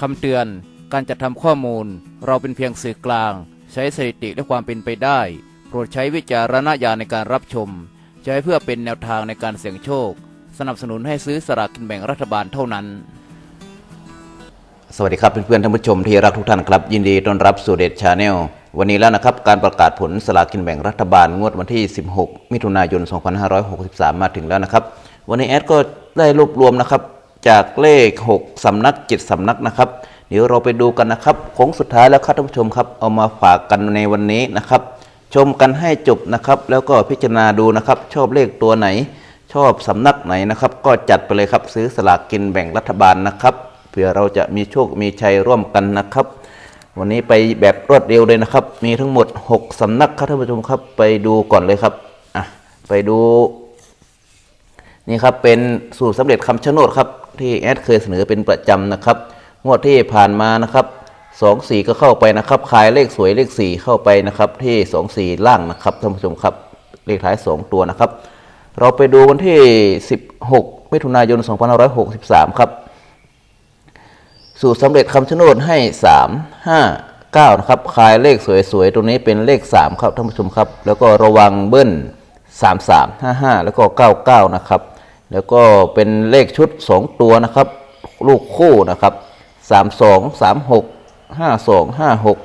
คำเตือน การจัดทำข้อมูล เราเป็นเพียงสื่อกลาง ใช้สถิติและความเป็นไปได้ โปรดใช้วิจารณญาณในการรับชม ใช้เพื่อเป็นแนวทางในการเสี่ยงโชค สนับสนุนให้ซื้อสลากกินแบ่งรัฐบาลเท่านั้น สวัสดีครับเพื่อนๆท่านผู้ชมที่รักทุกท่านครับ ยินดีต้อนรับสู่เดชชาแนลวันนี้แล้วนะครับการประกาศผลสลากกินแบ่งรัฐบาลงวดวันที่ 16 มิถุนายน 2563 มาถึงแล้วนะครับ วันนี้แอดก็ได้รวบรวมนะครับ จากเลข 6สำนัก7สำนักนะครับ เดี๋ยวเราไปดูกันนะครับโค้งสุดท้ายแล้วครับท่านผู้ชมครับ เอามาฝากกันในวันนี้นะครับ ชมกันให้จบนะครับ แล้วก็พิจารณาดูนะครับ ชอบเลขตัวไหน ชอบสำนักไหนนะครับ ก็จัดไปเลยครับซื้อสลากกินแบ่งรัฐบาลนะครับเผื่อเราจะมีโชคมีชัยร่วมกันนะครับวันนี้ไปแบบรวดเร็วเลยนะครับ มีทั้งหมด 6สำนักครับท่านผู้ชมครับ ไปดูก่อนเลยครับ อะ ไปดู นี่ครับ เป็นสูตรสำเร็จคำชะโนดครับ ที่แอดเคยเสนอเป็นประจำนะครับ งวดที่ผ่านมานะครับสองสี่ก็เข้าไปนะครับขายเลขสวยเลขสี่เข้าไปนะครับ ที่สองสี่ล่างนะครับท่านผู้ชมครับเลขท้ายสองตัวนะครับ เราไปดูวันที่ 16 มิถุนายน 2563 ครับ สูตรสำเร็จคำชะโนดให้ 3 5 9 นะครับคายเลขสวยๆ ตรงนี้เป็นเลข 3 ครับท่านผู้ชมครับ แล้วก็ระวังเบิ้ล 3 3 5 5 แล้วก็ 99 นะครับ แล้วก็เป็นเลขชุด 2 ตัวนะครับ ลูกคู่นะครับ 3 2 3 6 5 2 5 6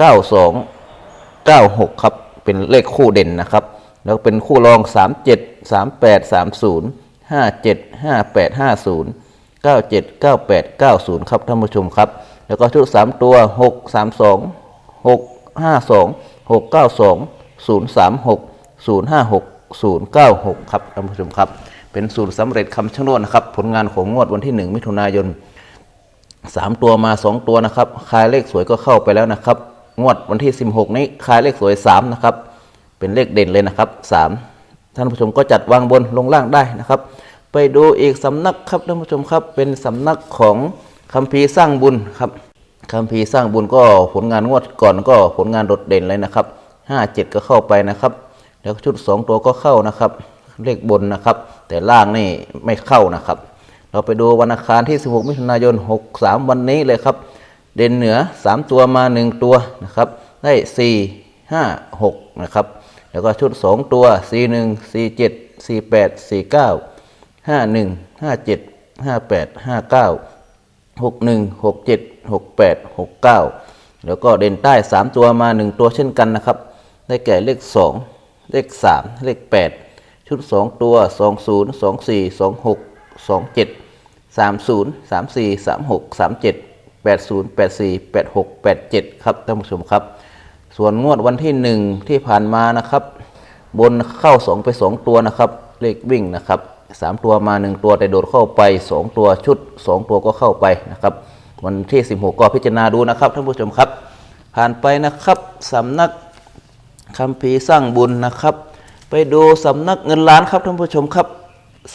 9 2 96 ครับ เป็นเลขคู่เด่นนะครับ แล้วเป็นคู่รอง 37 38 30 57 58 50 97 98 90 ครับท่านผู้ชมครับ แล้วก็ชุด 3 ตัว 6 32 6 52 6 92 036 056 096 ครับท่านผู้ชมครับ เป็นสูตรสำเร็จคำชะโนดนะครับ ผลงานของงวดวันที่ 1 มิถุนายนสามตัวมาสองตัวนะครับคายเลขสวยก็เข้าไปแล้วนะครับ งวดวันที่ 16 นี้คายเลขสวย 3 นะครับ เป็นเลขเด่นเลยนะครับ 3 ท่านผู้ชมก็จัดวางบนลงล่างได้นะครับ ไปดูอีกสำนักครับท่านผู้ชมครับ เป็นสำนักของคัมภีร์สร้างบุญครับคัมภีร์สร้างบุญก็ผลงานงวดก่อนก็ผลงานโดดเด่นเลยนะครับ 57 ก็เข้าไปนะครับ แล้วชุด 2 ตัวก็เข้านะครับ เลขบนนะครับ แต่ล่างนี่ไม่เข้านะครับ เราไปดูวันอังคารที่ 16 มิถุนายน 63 วันนี้เลยครับ เด่นเหนือ 3 ตัวมา 1 ตัวนะครับ ได้ 4 5 6 นะครับ แล้วก็ชุด 2 ตัว 4 1 4 7 4 8 4 9 5 1 5 7 5 8 5 9 6 1 6 7 6 8 6 9 แล้วก็เด่นใต้ 3 ตัวมา 1 ตัวเช่นกันนะครับ ได้แก่เลข 2 เลข 3 เลข 8 ชุด 2 ตัว 2 0 2 4 2 6 2 7 3 0 3 4 3 6 3 7 8 0 8 4 8 6 8 7 ครับท่านผู้ชมครับ ส่วนงวดวันที่ 1 ที่ผ่านมานะครับ บนเข้า 2 ไป 2 ตัวนะครับ เลขวิ่งนะครับ 3 ตัวมา 1 ตัวแต่โดดเข้าไป 2 ตัวชุด 2 ตัวก็เข้าไปนะครับ วันที่ 16 ก็พิจารณาดูนะครับท่านผู้ชมครับ ผ่านไปนะครับสำนักคำพีร์สร้างบุญนะครับ ไปดูสำนักเงินล้านครับท่านผู้ชมครับ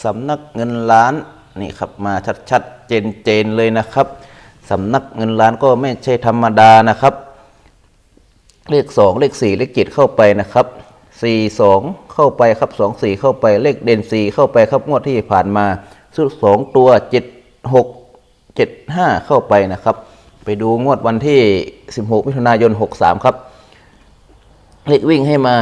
สำนักเงินล้านนี่ครับมาชัดๆเจนๆเลยนะครับสำนักเงินล้านก็ไม่ใช่ธรรมดานะครับ เลข 2 เลข 4 เลข7เข้าไปนะครับ4 2 เข้าไปครับ 2 4 เข้าไปเลขเด่น 4 เข้าไปครับงวดที่ผ่านมาสุด2ตัว 7 6 7 5 เข้าไปนะครับ ไปดูงวดวันที่ 16มิถุนายน 63 ครับ เลขวิ่งให้มา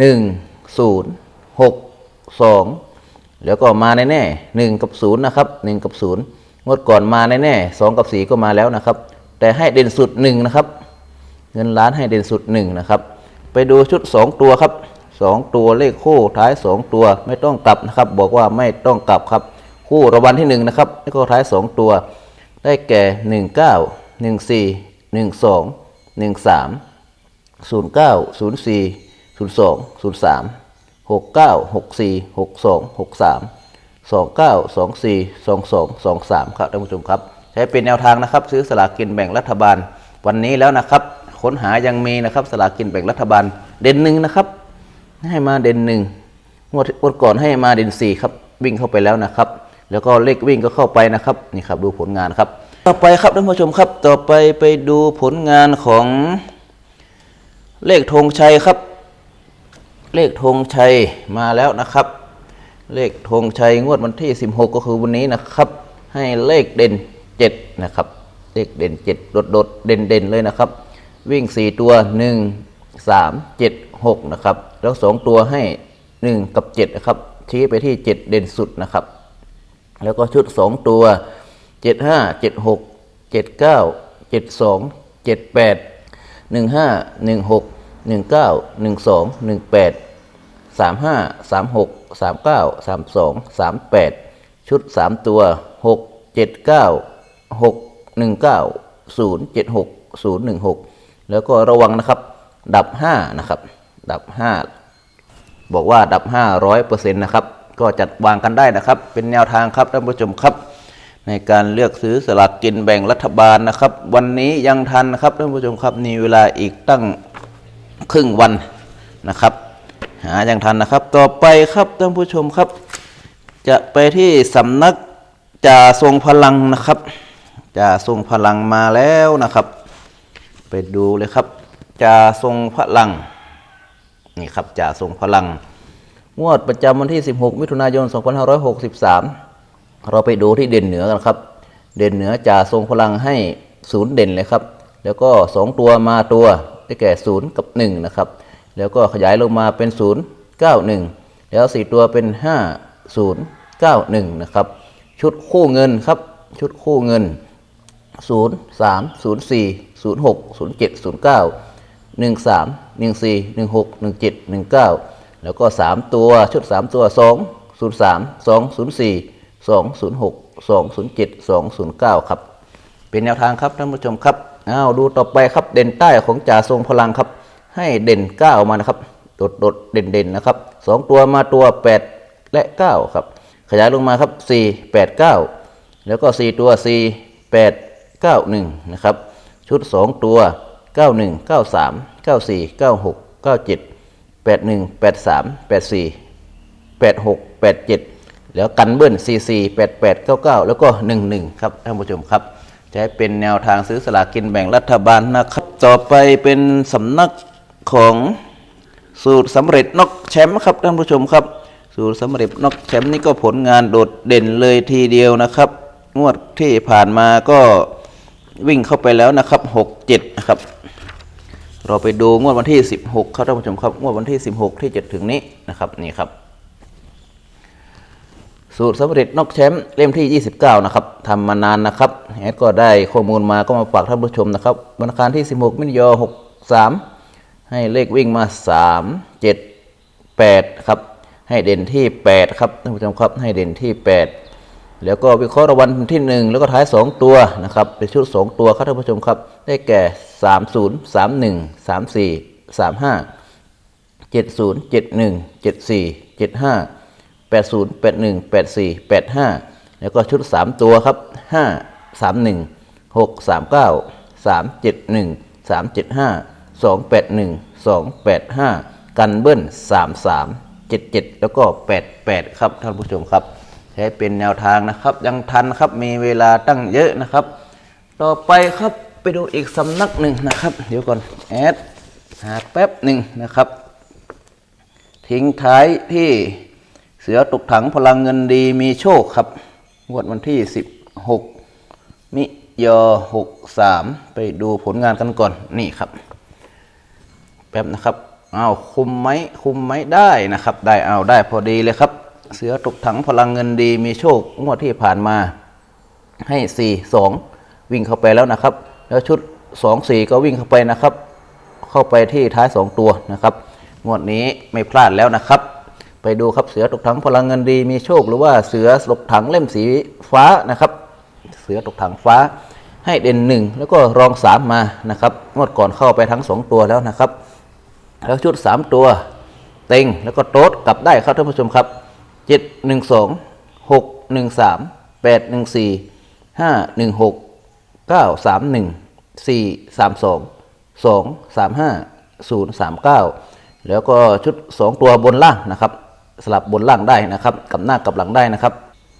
1 0 6 2แล้วก็มาแน่ๆ1กับ0นะครับ1กับ0งวดก่อนมาแน่ๆ2กับ4ก็มาแล้วนะครับ แต่ให้เด่นสุด1นะครับ เงินล้านให้เด่นสุด1นะครับ ไปดูชุด2ตัวครับ2ตัวเลขคู่ท้าย2ตัวไม่ต้องกลับนะครับ บอกว่าไม่ต้องกลับครับ คู่รางวัลที่1นะครับแล้วก็ท้าย2ตัว ได้แก่19 14 12 13ศูนย์เก้าศูนย์สี่ ศูนย์สองศูนย์สามหกเก้าหกสี่หกสองหกสามสองเก้าสองสี่สองสองสองสามครับท่านผู้ชมครับ ใช้เป็นแนวทางนะครับ ซื้อสลากกินแบ่งรัฐบาลวันนี้แล้วนะครับ ค้นหายังมีนะครับ สลากกินแบ่งรัฐบาลเด่นหนึ่งนะครับ ให้มาเด่นหนึ่งงวดวดก่อนให้มาเด่นสี่ครับวิ่งเข้าไปแล้วนะครับ แล้วก็เลขวิ่งก็เข้าไปนะครับนี่ครับดูผลงานครับ ต่อไปครับท่านผู้ชมครับ ต่อไปไปดูผลงานของเลขธงชัยครับ เลขธงชัยมาแล้วนะครับ เลขธงชัยงวดวันที่ 16 ก็คือวันนี้นะครับ ให้เลขเด่น 7 นะครับ เลขเด่นเจ็ดโดดโดดเด่นเด่นๆเลยนะครับ วิ่งสี่ตัวหนึ่งสามเจ็ดหกนะครับ แล้วสองตัวให้หนึ่งกับเจ็ดนะครับ ชี้ไปที่เจ็ดเด่นสุดนะครับ แล้วก็ชุดสองตัวเจ็ดห้าเจ็ ดหกเจ็ดเก้าเจ็ดสองเจ็ดแปดหนึ่งเก้าหนึ่งสองหนึ่งแปดสามห้าสามหกสามเก้าสามสองสามแปดชุดสามตัวหกเจ็ดเก้าหกหนึ่งเก้าศูนย์เจ็ดหกศูนย์หนึ่งหกแล้วก็ระวังนะครับ ดับห้านะครับ ดับห้าบอกว่าดับ500%นะครับ ก็จัดวางกันได้นะครับ เป็นแนวทางครับท่านผู้ชมครับในการเลือกซื้อสลากกินแบ่งรัฐบาลนะครับ วันนี้ยังทันนะครับท่านผู้ชมครับมีเวลาอีกตั้ง ครึ่งวันนะครับ หาอยังทันนะครับ ต่อไปครับท่านผู้ชมครับ จะไปที่สำนักจ่าทรงพลังนะครับจ่าทรงพลังมาแล้วนะครับ ไปดูเลยครับจ่าทรงพลังนี่ครับจ่าทรงพลังงวดประจำวันที่ 16 มิถุนายน 2563 เราไปดูที่เด่นเหนือกันครับ เด่นเหนือจ่าทรงพลังให้ศูนย์เด่นเลยครับ แล้วก็ 2 ตัวมาตัว ได้แก่ 0 กับ 1 นะครับ แล้วก็ขยายลงมาเป็น 0 9 1 แล้ว 4 ตัวเป็น 5 0 9 1 นะครับ ชุดคู่เงินครับ ชุดคู่เงิน 0 3 0 4 0 6 0 7 0 9 1 3 1 4 1 6 1 7 1 9 แล้วก็ 3 ตัวชุด 3 ตัว 2 0 3 2 0 4 2 0 6 2 0 7 2 0 9 ครับ เป็นแนวทางครับท่านผู้ชมครับอ้าวดูต่อไปครับเด่นใต้ของจ่าทรงพลังครับ ให้เด่น9มานะครับโดดโดดเด่นเด่นนะครับ2ตัวมาตัว8และ9ครับ ขยายลงมาครับ4 8 9แล้วก็4ตัว4 8 9 1นะครับ ชุด2ตัว91 93 94 96 97 81 83 84 86 87แล้วกันเบิ้ล44 88 99แล้วก็11ครับท่านผู้ชมครับ จะให้เป็นแนวทางซื้อสลากกินแบ่งรัฐบาลนะครับ ต่อไปเป็นสำนักของสูตรสำเร็จนกแชมป์ครับท่านผู้ชมครับ สูตรสำเร็จนกแชมป์นี่ก็ผลงานโดดเด่นเลยทีเดียวนะครับ งวดที่ผ่านมาก็วิ่งเข้าไปแล้วนะครับ 6 7นะครับ เราไปดูงวดวันที่ 16 ครับท่านผู้ชมครับ งวดวันที่ 16 ที่จะถึงนี้นะครับนี่ครับ สูตรสำเร็จนกแชมป์เล่มที่ 29 นะครับทำมานานนะครับแอดก็ได้ข้อมูลมาก็มาฝากท่านผู้ชมนะครับวันอังคารที่ 16 มิถุนายน63 ให้เลขวิ่งมา 3 7 8 ครับ ให้เด่นที่ 8 ครับท่านผู้ชมครับให้เด่นที่ 8 แล้วก็วิเคราะห์รางวัลที่ 1 แล้วก็ท้าย 2 ตัวนะครับเป็นชุด 2 ตัวครับท่านผู้ชมครับ ได้แก่ 30 31 34 35เจ็ดศู นย์เจ็ดหนึ่งเจ็ดสี่เจ็ดห้าแปดศูนย์แปดหนึ่งแปดสี่แปดห้าแล้วก็ชุดสามตัวครับห้าสามหนึ่งหกสามเก้าสามเจ็ดหนึ่งสามเจ็ดห้าสองแปดหนึ่งสองแปดห้ากันเบิ้ลสามสามเจ็ดเจ็ดแล้วก็แปดแปดครับท่านผู้ชมครับ ใช้เป็นแนวทางนะครับ ยังทันครับมีเวลาตั้งเยอะนะครับ ต่อไปครับไปดูอีกสำนักหนึ่งนะครับ เดี๋ยวก่อนแอดหาแป๊บหนึ่งนะครับ ทิ้งท้ายที่ เสือตกถังพลังเงินดีมีโชคครับงวดวันที่ 16 มิยอ63 ไปดูผลงานกันก่อนนี่ครับ แป๊บนะครับอ้าวคุมไหมคุมไหมได้นะครับ ได้เอาได้พอดีเลยครับ เสือตกถังพลังเงินดีมีโชคงวดที่ผ่านมาให้ 4 2 วิ่งเข้าไปแล้วนะครับ แล้วชุด 2 4 ก็วิ่งเข้าไปนะครับ เข้าไปที่ท้าย 2 ตัวนะครับ งวดนี้ไม่พลาดแล้วนะครับ ไปดูครับเสือตกถังพลังเงินดีมีโชคหรือว่าเสือตกถังเล่มสีฟ้านะครับ เสือตกถังฟ้าให้เด่นหนึ่งแล้วก็รองสามมานะครับงวดก่อนเข้าไปทั้ง2ตัวแล้วนะครับ แล้วชุด3ตัวเต็งแล้วก็โต๊ดกลับได้ครับท่านผู้ชมครับ7 1 2 6 1 3 8 1 4 5 1 6 9 3 1 4 3 2 2 3 5 0 3 9แล้วก็ชุด2ตัวบนล่างนะครับ สลับบนล่างได้นะครับ กับหน้ากับหลังได้นะครับ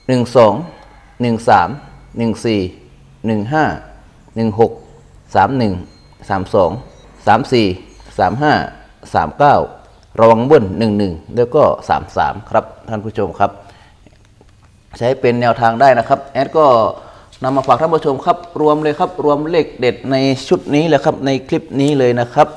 1 2 1 3 1 4 1 5 1 6 3 1 3 2 3 4 3 5 3 9 ระวังเบิ้ล1 1 แล้วก็ 3 3 ครับท่านผู้ชมครับ ใช้เป็นแนวทางได้นะครับ แอดก็นำมาฝากท่านผู้ชมครับรวมเลยครับ รวมเลขเด็ดในชุดนี้เลยครับในคลิปนี้เลยนะครับ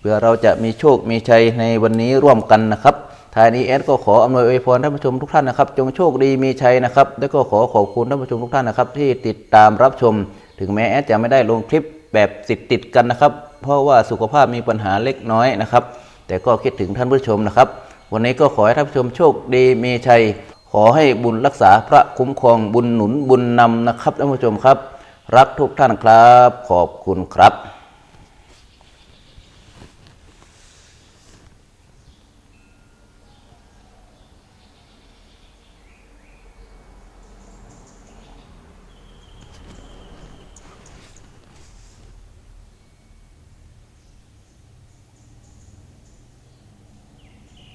เพื่อเราจะมีโชคมีชัยในวันนี้ร่วมกันนะครับ ทายนี้แอดก็ขออำนวยอวยพรท่านผู้ชมทุกท่านนะครับ จงโชคดีมีชัยนะครับ แล้วก็ขอขอบคุณท่านผู้ชมทุกท่านนะครับ ที่ติดตามรับชม ถึงแม้แอดจะไม่ได้ลงคลิปแบบติดติดกันนะครับ เพราะว่าสุขภาพมีปัญหาเล็กน้อยนะครับ แต่ก็คิดถึงท่านผู้ชมนะครับ วันนี้ก็ขอให้ท่านผู้ชมโชคดีมีชัย ขอให้บุญรักษาพระคุ้มครองบุญหนุนบุญนำนะครับท่านผู้ชมครับ รักทุกท่านครับ ขอบคุณครับ